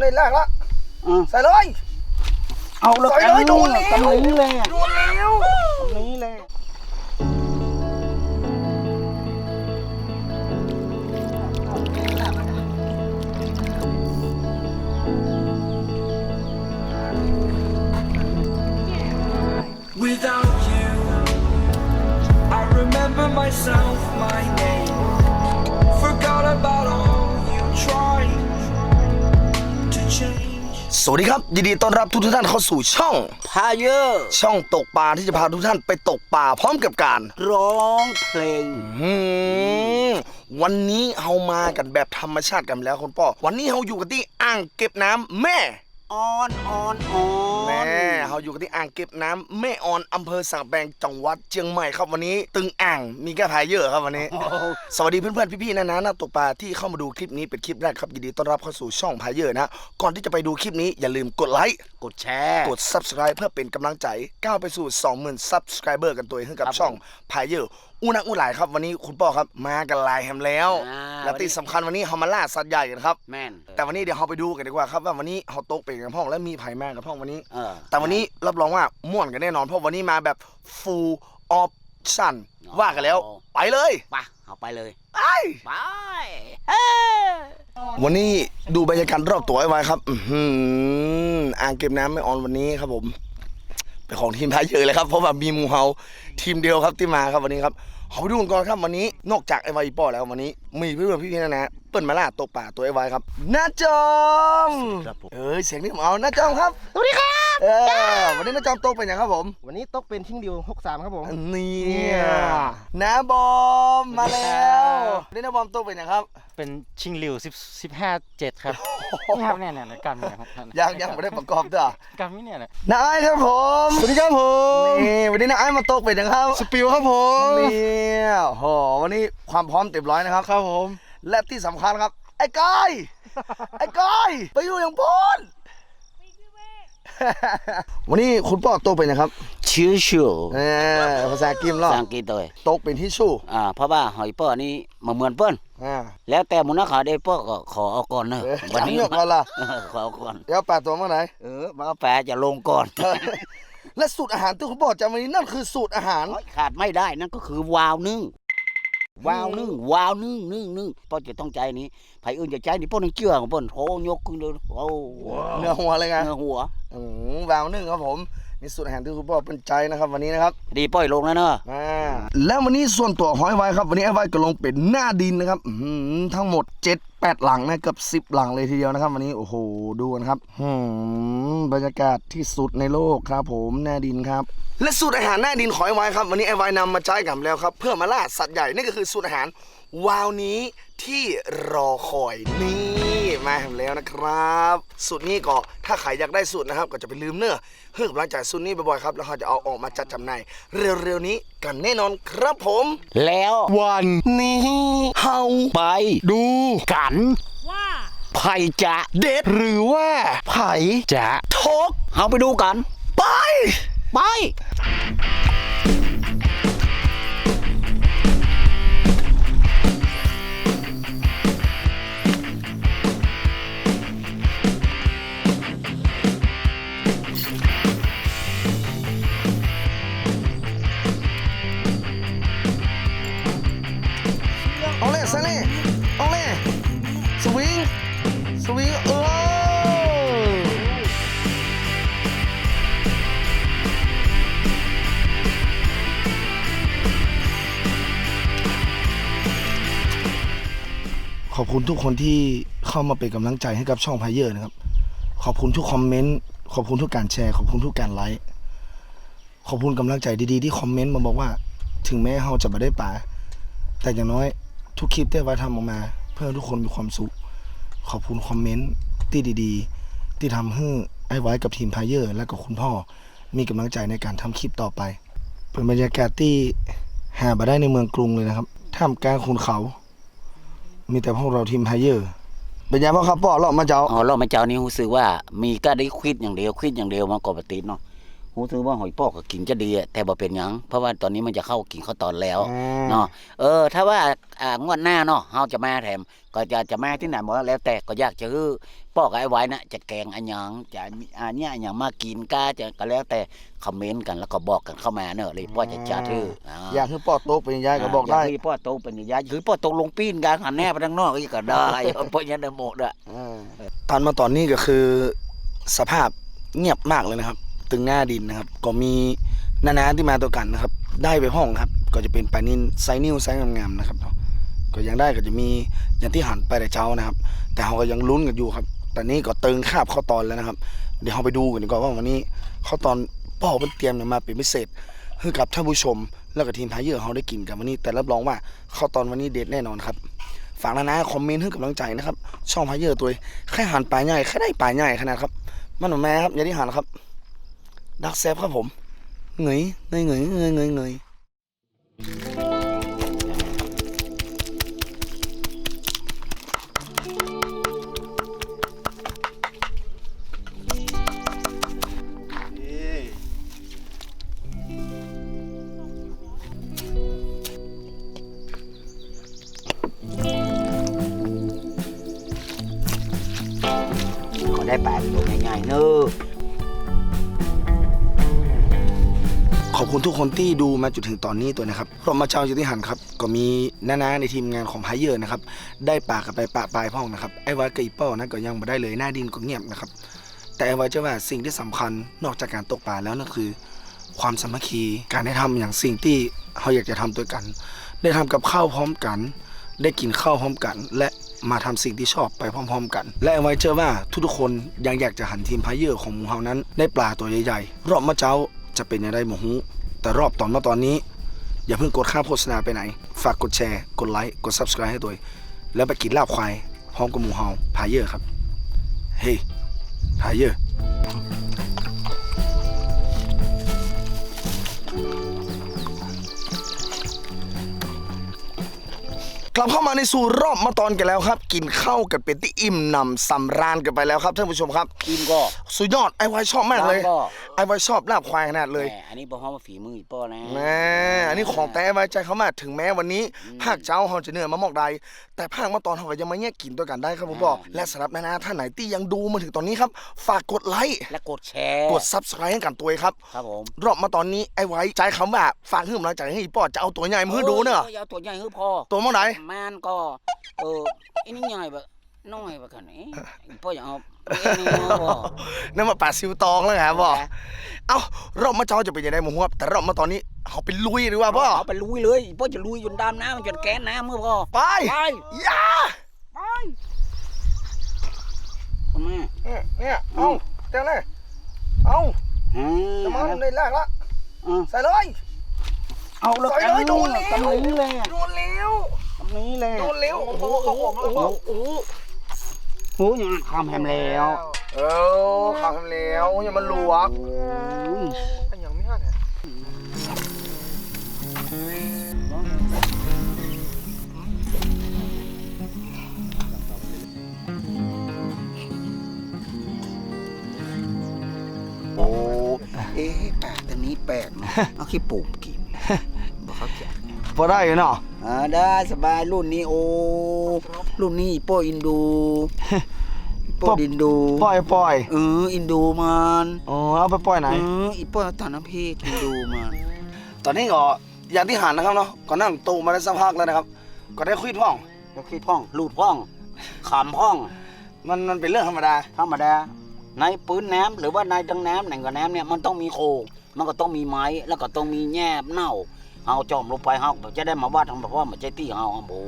ในแรกละอะใส่เลย เอาละใส่เลยโดนแล้ว ตำนี้เลยโดนแล้ว วัสดีครับ ยินดีต้อนรับทุกท่านเข้าสู่ช่องพาเยอร์ช่องตกปลาที่จะพาทุกท่านไปตกปลาพร้อมกับการร้องเพลงอืมวันนี้เฮามากันแบบธรรมชาติกันแล้วคุณป้อวันนี้เฮาอยู่กันที่อ่างเก็บน้ำแม่ ออนออนออนแม่เฮาอยู่กันที่อ่างเก็บน้ำแม่ออนอำเภอสังแบงจังหวัดเชียงใหม่ครับวันนี้ ตึงอ่างมีแค่พายเยอะครับวันนี้โอ้โหสวัสดีเพื่อนๆพี่ๆนะนะนักตกปลาที่เข้ามาดูคลิปนี้เป็นคลิปแรกครับยินดีต้อนรับเข้าสู่ช่องพายเยอร์นะ ก่อนที่จะไปดูคลิปนี้อย่าลืมกดไลค์กดแชร์กด subscribe เพื่อเป็นกำลังใจก้าวไปสู่ 20,000 subscriber กันตัวเองให้กับครับช่องพายเยอร์อูนักอูหลายครับวันนี้คุณป้อครับมากันหลายแฮมแล้ว อ่าและที่สำคัญวันนี้เฮามาล่าสัตว์ใหญ่กันครับ แม่นแต่วันนี้เดี๋ยวเราไปดูกันดีกว่าครับว่าวันนี้เฮาตกเป็นกันพ่องและมีไผ่แม่กันพ่องวันนี้ เออ แต่วันนี้รับรองว่าม่วนกันแน่นอนเพราะวันนี้มาแบบ full option อ๋อ ว่ากันแล้ว ไปเลยไปเอาไปเลย ไปไปเฮ้ยวันนี้ดูบรรยากาศรอบตัวไอ้ไว้ครับ อื้อหืออ่างเก็บน้ำไม่ออนวันนี้ครับผม เป็นของทีมแพ้เยอะเลยครับเพราะว่ามีหมูเฮาทีมเดียวครับที่มาครับวันนี้ครับ เขาไปดูกันก่อนครับวันนี้นอกจากไอ้ไวอีป้อแล้ววันนี้ มีเพื่อนๆพี่ๆนะนะเปิ้ลมาล่าตกป่าตัวไอ้ไวครับน้าจอมครับผมเอ้ยเสียงนี่ผมเอาน้าจอมครับสวัสดีครับเออวันนี้น้าจอมตกเป็นยังครับผม วันนี้ตกเป็นทิ้งดิว63ครับผมเนี่ยน้าบอมมาแล้ววันนี้น้าบอมตกเป็นยังครับ เป็นชิงหลิวสิบสิบห้าเจ็ดครับนี่ครับเนี่ยเนี่ยเนี่ยกันเนี่ยครับยังยังไม่ได้ประกอบด้วยกันไม่เนี่ยเนี่ยน้าไอ้ครับผมสวัสดีครับผมนี่วันนี้น้าไอ้มาตกเป็นยังครับสปิวครับผมเนี่ยโหวันนี้ความพร้อมเต็มร้อยนะครับ ครับผม และที่สำคัญครับ ไอ้ก้อยไอ้ก้อยไปอยู่อย่างพ้นวันนี้คุณป้อโตกเป็นนะครับชิวชิวเออภาษากิมเนาะสังกีตเลยโตกเป็นที่สู้อ่าเพราะว่าหอยเป้อนี่มาเหมือนเปิ้นอ่าแล้วแต่มุนนะขาได้เป้อก็ขอเอาก่อนเนอะเออวันนี้จังเงือกก่อนล่ะเออขอเอาก่อนเดี๋ยวแปดตัวเมื่อไหร่เออมาแปรจะลงก่อน และสูตรอาหารที่คุณบอกจะวันนี้นั่นคือสูตรอาหาร ขาดไม่ได้นั่นก็คือวาวนึ่งวาวนึ่งวาวนึ่งนึ่งนึ่งป้อจะต้องใจนี้ไผอื่นจะใจนี่ป้อนึงเชื่อของป้อนโหยกขึ้นเลยโอ้เนื้อหัวเลยไงเนื้อหัวอืมวาวนึ่งครับผมนี่สูตรอาหารที่คุณบอกเป็นใจนะครับวันนี้นะครับ ดีป้อยลงแล้วเนอะอ่าแล้ววันนี้ส่วนตัวหอยไว้ครับ วันนี้ไอ้ไว้ก็ลงเป็นหน้าดินนะครับอื้อหือทั้งหมด 7 8 หลังนะเกือบ 10 หลังเลยทีเดียวนะครับ วันนี้โอ้โหดูนะครับหืมบรรยากาศที่สุดในโลกครับ ผมหน้าดินครับ และสูตรอาหารหน้าดินขอยไว้ครับ วันนี้ไอไว้นำมาใช้กับแล้วครับ เพื่อมาล่าสัตว์ใหญ่นี่ก็คือสูตรอาหารวาวนี้ที่รอคอยนี่ มาแล้วนะครับ สูตรนี้ก็ถ้าใครอยากได้สูตรนะครับ ก็จะไปลืมเนื้อเพื่อกำลังใจสูตรนี้บ่อยๆครับแล้วเขาจะเอาออกมาจัดจำหน่ายเร็วๆนี้กันแน่นอนครับผม แล้ววันนี่เฮาไปดูกันไผจะเด็ดหรือว่าไผ่จะทกเอาไปดูกัน ไป ไป ขอบคุณทุกคนที่เข้ามาเป็นกำลังใจให้กับช่องพายเยอร์นะครับ ขอบคุณทุกคอมเมนต์ขอบคุณทุกการแชร์ขอบคุณทุกการไลค์ขอบคุณกำลังใจดีๆที่คอมเมนต์มาบอกว่า ถึงแม้เราจะไม่ได้ป่าแต่อย่างน้อยทุกคลิปที่ไว้ทำออกมา เพื่อทุกคนมีความสุข ขอบคุณคอมเมนต์ที่ดีๆ ที่ทำให้ไอ้ไว้กับทีมพายเยอร์ และกับคุณพ่อมีกำลังใจในการทำคลิปต่อไป เป็นบรรยากาศที่หามาได้ในเมืองกรุงเลยนะครับท่ามกลางขุนเขา มีแต่พวกเราทีมพายเยอร์ เป็นยังไงบ้างครับป่อเรามาเจ้าอ๋อรอบมาเจ้านี้รู้สึกว่ามีก็ได้ควิดอย่างเดียวควิดอย่างเดียวมากกว่าปฏิดเนาะ หูซื้อว่าหอยปอกก็กินจะดีอะแต่บ่เป็นหยังเพราะว่าตอนนี้มันจะเข้ากินข้าวตอนแล้วเนาะเออ ถ้าว่าอ่างวดหน้าเนาะเฮาจะมาแถม ก็จะจะมาที่ไหนบ่แล้วแต่ก็อยากจะฮื้อปอกไอ้ไว้นะจะแกงอันหยังจะมีอันเนี้ยอันหยังมากินก็จะก็แล้วแต่คอมเมนต์กันแล้วก็บอกกันเข้ามาเนอะเลยพ่อจะจัดฮื้ออ่า อยากให้ปอดโต๊ะเป็นยายก็บอกได้ยาให้พ่อโตเป็นยายคือพ่อโตลงปีนกันหันแน่ไปทางนอกอีกก็ได้เพราะยันได้หมดอะตอนมาตอนนี้ก็คือสภาพเงียบมากเลยนะครับ ตึงหน้าดินนะครับ ก็มีนานาที่มาตัวกันนะครับ ได้ไปห้องครับ ก็จะเป็นปลานินไซนิ้วไซส์งามๆนะครับเนาะก็ยังได้ก็จะมีอย่างที่หันไปแต่เช้านะครับ แต่เราก็ยังลุ้นกันอยู่ครับตอนนี้ก็เติงคาบข้าตอนแล้วนะครับ เดี๋ยวเราไปดูกันดีกว่าว่าวันนี้ข้าตอนป้อเป็นเตรียมมาเป็นพิเศษให้กับท่านผู้ชม แล้วก็ทีมพายเยอร์เขาได้กินกันวันนี้ แต่รับรองว่าข้าตอนวันนี้เด็ดแน่นอนครับฝากนานาคอมเมนต์ให้กำลังใจนะครับช่องพายเยอร์ตัวแค่หันปลายใหญ่แค่ได้ปลายใหญ่ขนาดครับมันหนูแม่ครับอย่าที่หันครับ ดักแซบครับผมเหงยเงยเงยเงยเงยเงย ทุกคนที่ดูมาจนถึงตอนนี้ตัวนะครับรมาเจ้าอยู่ที่หันครับก็มีน้าๆในทีมงานของพายเยอร์นะครับได้ปากันไปปะปลายพ่องนะครับไอ้วัดกับอีเป้านะก็ยังไม่ได้เลยหน้าดินก็เงียบนะครับแต่ไอ้วัดจะว่าสิ่งที่สำคัญนอกจากการตกปลาแล้วนั่นคือ ความสามัคคีการได้ทำอย่างสิ่งที่เราอยากจะทำด้วยกัน ได้ทำกับข้าวพร้อมกัน ได้กินข้าวพร้อมกัน และมาทำสิ่งที่ชอบไปพร้อม ๆ กัน และไว้เชื่อว่าทุกๆคนยังอยากจะหันทีมพายเยอร์ของมูเฮานั้นได้ปลาตัวใหญ่ๆรอบมะเจ้า จะเป็นยังไงหมูฮูแต่รอบตอนมาตอนนี้ อย่าเพิ่งกดข้ามโฆษณาไปไหน ฝากกดแชร์ กดไลค์ กด subscribe ให้ตัวแล้วไปกินลาบควายพร้อมกับหมูเฮาพายเยอร์ครับ เฮ้ยพายเยอร์ กลับเข้ามาในสู่รอบมาตอนกันแล้วครับ กินข้าวกันเป็นที่อิ่มหนำสำราญกันไปแล้วครับท่านผู้ชมครับ กินก็สุดยอดไอ้ไวชอบมากเลยก็ ไอ้ไวชอบลาบควายขนาดเลย แหมอันนี้บ่ฮ้อมว่าฝีมืออีป้อนะแม่อันนี้ของแต่ไอ้ไว้ใจเขามากถึงแม้วันนี้ ภาคเจ้าเขาจะเหนื่อยมามอกใด แต่ภาคมาตอนเขาก็ยังมาแยกกินด้วยกันได้ครับผมบอก และสำหรับนานาท่านไหนที่ยังดูมาถึงตอนนี้ครับ ฝากกดไลค์และกดแชร์กด subscribe ให้กันตัวเองครับ ครับผมรอบมาตอนนี้ไอ้ไว้ใจคำว่าฝากให้กำลังใจให้อีปอดจะเอาตัวใหญ่มาให้ดูเนอะออเอาตัวใหญ่คือพอตัวมั่งไหนมันก็เออไอ้นี่ใหญ่แบบน้อยแบบขนาดนี้พ่ออยากเอาไอ้นี่เอาบ่นั่นมาป่าซิวตองแล้วครับบอกเอ้ารอบมาเจ้าจะเป็นยังไงมึงครับแต่รอบมาตอนนี้เขาไปลุยดีกว่าพ่อเอาไปลุยเลยพ่อจะลุยจนดำน้ำจนแก๊สน้ำเมื่อพ่อไปไปอย่าไปทำไมเนี่ยเนี่ยเอาเจ้าเลยเอาอืมจะมาในแรกละอืมใส่เลยเอาแล้วใส่เลยโดนแล้วตำนี้เลยอะโดนแล้ว ตำนี้เลยโดนแล้วโอ้โหโอ้โหโอ้โหโอ้โหโอ้ยยังทำแฮมแล้วเออขังแล้วอย่ามาลวกโอ้ยอันยังไม่ห้าเนี่ยโอ้เอ๊ะแปลกตัวนี้แปลกเนอะเอาขี้ปุ่มกิน พอได้อยู่เนาะอ่าได้สบายรุ่นนี้โอ้รุ่นนี้อีโป้อินดูอีโป้อินดูปล่อยปล่อยเอออินดูมันอ๋อเอาไปปล่อยไหนเอออีโป้ตอนน้ำพริกอินดูมันตอนนี้ก็อย่างที่หันนะครับเนาะก็นั่งตู้มาได้สักพักแล้วนะครับ ก็ได้คุยท้องแล้วขี้พ่องลูดพ่องขำพ่อง มันมันเป็นเรื่องธรรมดาธรรมดาในปืนน้ำหรือว่าในดังน้ำแหน่งกับน้ำเนี่ยมันต้องมีโคงมันก็ต้องมีไม้แล้วก็ต้องมีแง่เน่า เอาจอมลงไปเฮาจะได้มาว่าทางแบบว่ามันใจตี้เฮาเอาหมู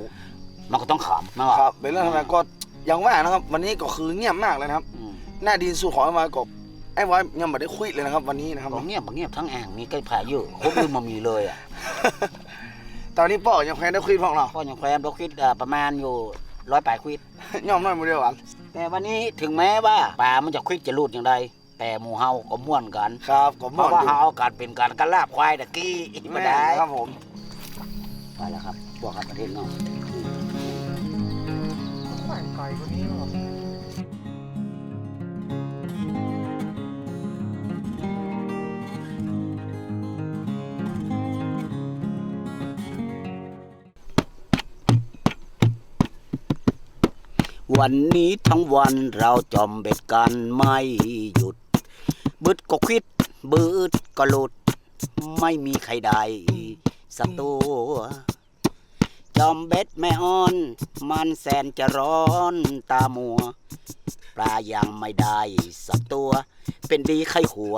มันก็ต้องขำนะคครัรับบเป็นเรื่องธรรมดาก็อย่างว่านะครับ วันนี้ก็คือเงียบมากเลยนะครับ อืมหน้าดินสู่ขอให้มากบไอ้ไว้ยังไม่ได้คุยเลยนะครับ วันนี้นะครับบ่เงียบบ่เงียบทั้งอ่างมีใกล้ผาเยอะคนอื่นมามีเลยอะตอนนี้ป่อยังแพ้ได้คุยท้องเรา พ่อยังแควนดอกคิดอ่าประมาณอยู่ร้อยแปดควิด ย่อมน้อยมือเดียวกันแต่วันนี้ถึงแม้ว่าป่ามันจะควิดจะรูดอย่างไร แต่หมู่เฮาก็ม่วนกันครับก็เพราะว่าเฮาอาการเป็นการกันลาบควายตะกี้ไม่ได้ ครับผมไปแล้วครับบวกครับประเทศนอกแม่งไก่คนนี้เนาะวันนี้ทั้งวันเราจอมเบ็ดกันไม่หยุด บึดก็ควิดบึดก็หลุด ไม่มีใครได้สักตัว จอมเบ็ดแม่อ่อน มันแสนจะร้อนตามัว ปลายังไม่ได้สักตัว เป็นดีไข้หัว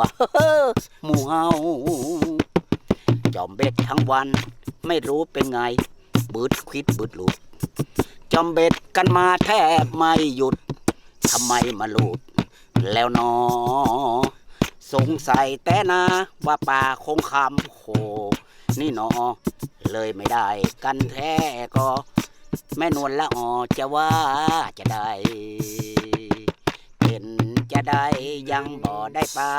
หมูเฮาจอมเบ็ดทั้งวัน ไม่รู้เป็นไง บืดควิดบืดหลุด จอมเบ็ดกันมาแทบไม่หยุดทำไมมาหลุดแล้วนอ สงสัยแต่นาว่าป่าคงคำโค นี่หนอ เลยไม่ได้กันแท้ก็ แม่นวลละออจะว่าจะได้ เป็นจะได้ยังบ่ได้ปลา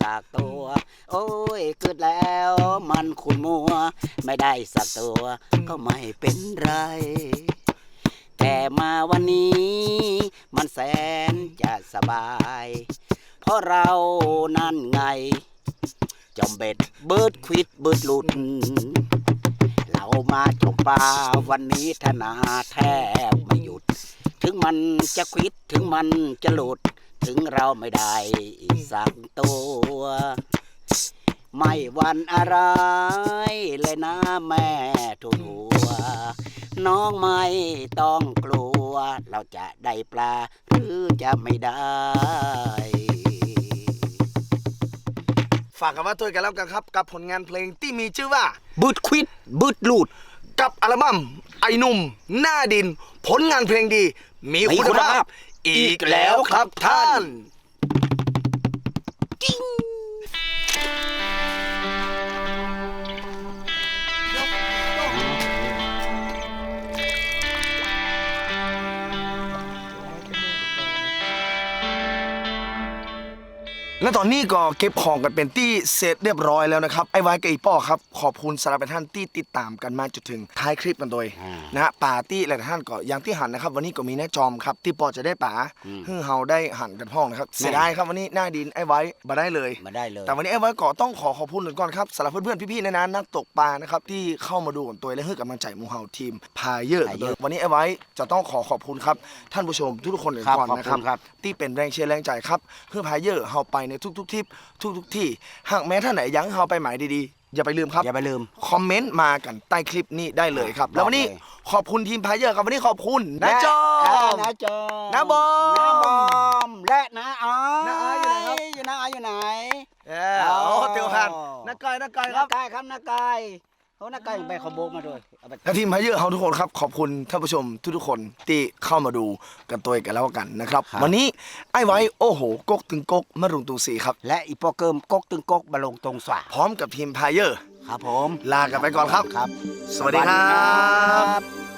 สากตัว โอ้ยเกิดแล้วมันคุณมัว ไม่ได้สักตัวก็ไม่เป็นไร แต่มาวันนี้ มันแสนจะสบาย ราะเรานั่นไง จอมเบ็ดเบิดควิดเบิดหลุด เรามาจมปลาวันนี้ธนาแทบไม่หยุด ถึงมันจะควิดถึงมันจะหลุด ถึงเราไม่ได้สักตัว ไม่วันอะไร เลยนะแม่ทุกหัว น้องไม่ต้องกลัว เราจะได้ปลาหรือจะไม่ได้ ฝากกันว่าตัวกันแล้วกันครับ กับผลงานเพลงที่มีชื่อว่าบึดควิดบึดหลุดกับอัลบั้มไอหนุ่ม หน้าดิน ผลงานเพลงดี มีมีคุณคุณภาภาพ พ อีกแล้วครับท่าน และตอนนี้ก็เก็บของกันเป็นที่เสร็จเรียบร้อยแล้วนะครับ ไอ้ไว้กับไอ้ป้อครับ ขอบคุณสำหรับท่านที่ติดตามกันมาจนถึงท้ายคลิปกันโดยอ่านนะฮะป่าที่หลายท่านก็อย่างที่หันนะครับ วันนี้ก็มีแน่จอมครับ ที่ปอจะได้ป่าอืมเฮือเฮาได้หันกันพ้องนะครับเสียดายครับวันนี้หน้าดินไอ้ไว้มาได้เลย มาได้เลย แต่วันนี้ไอ้ไว้ก็ต้องขอขอบคุณก่อนครับสำหรับเพื่อนๆพี่ๆในะนั้นนักตกปลานะครับที่เข้ามาดูกันตัวและให้กำลังใจหมูเฮาทีมพาเยอะกันด้วยวันนี้ไอ้ไว้จะต้องขอขอบคุณครับท่านผู้ชมทุกๆคนครับก่อนขอบนะคุณคครัรับบที่เป็นแรงเชียร์แรงใจครับเพื่อพาเยอะเฮาไปในทุกๆทริปทุกๆที่ หากแม้ท่านไหนยังเฮาไปหมายดีๆ อย่าไปลืมครับ อย่าไปลืม คอมเมนต์มากันใต้คลิปนี้ได้เลยครับบอกแล้ววันนี้เลยขอบคุณทีมพาเยอะครับวันนี้ขอบคุณนะจอมนะจอมน้าบอมน้าบอมและน้าอายน้าอายอยู่ไหนครับอยู่น้าอายอยู่ไหนเออโอ้เตียวพันนักกายนักกายคน้ารับกายครับน้ากาย เขาน้ากายยังไปขอโบกมาด้วยเอาไป และทีมพาเยอะเฮาทุกคนครับ ขอบคุณท่านผู้ชมทุกๆคนที่เข้ามาดูกันตัวกันแล้วกันนะครับ วันนี้ไอ้ไว้โอ้โหกกตึงกกมารุงตุงสีครับ และอีโปเกิมกกตึงกกบะลงตรงสว่าพร้อมกับทีมพาเยอร์ ครับผมลากันไปก่อนครับ ครับ สวัสดีครับครับ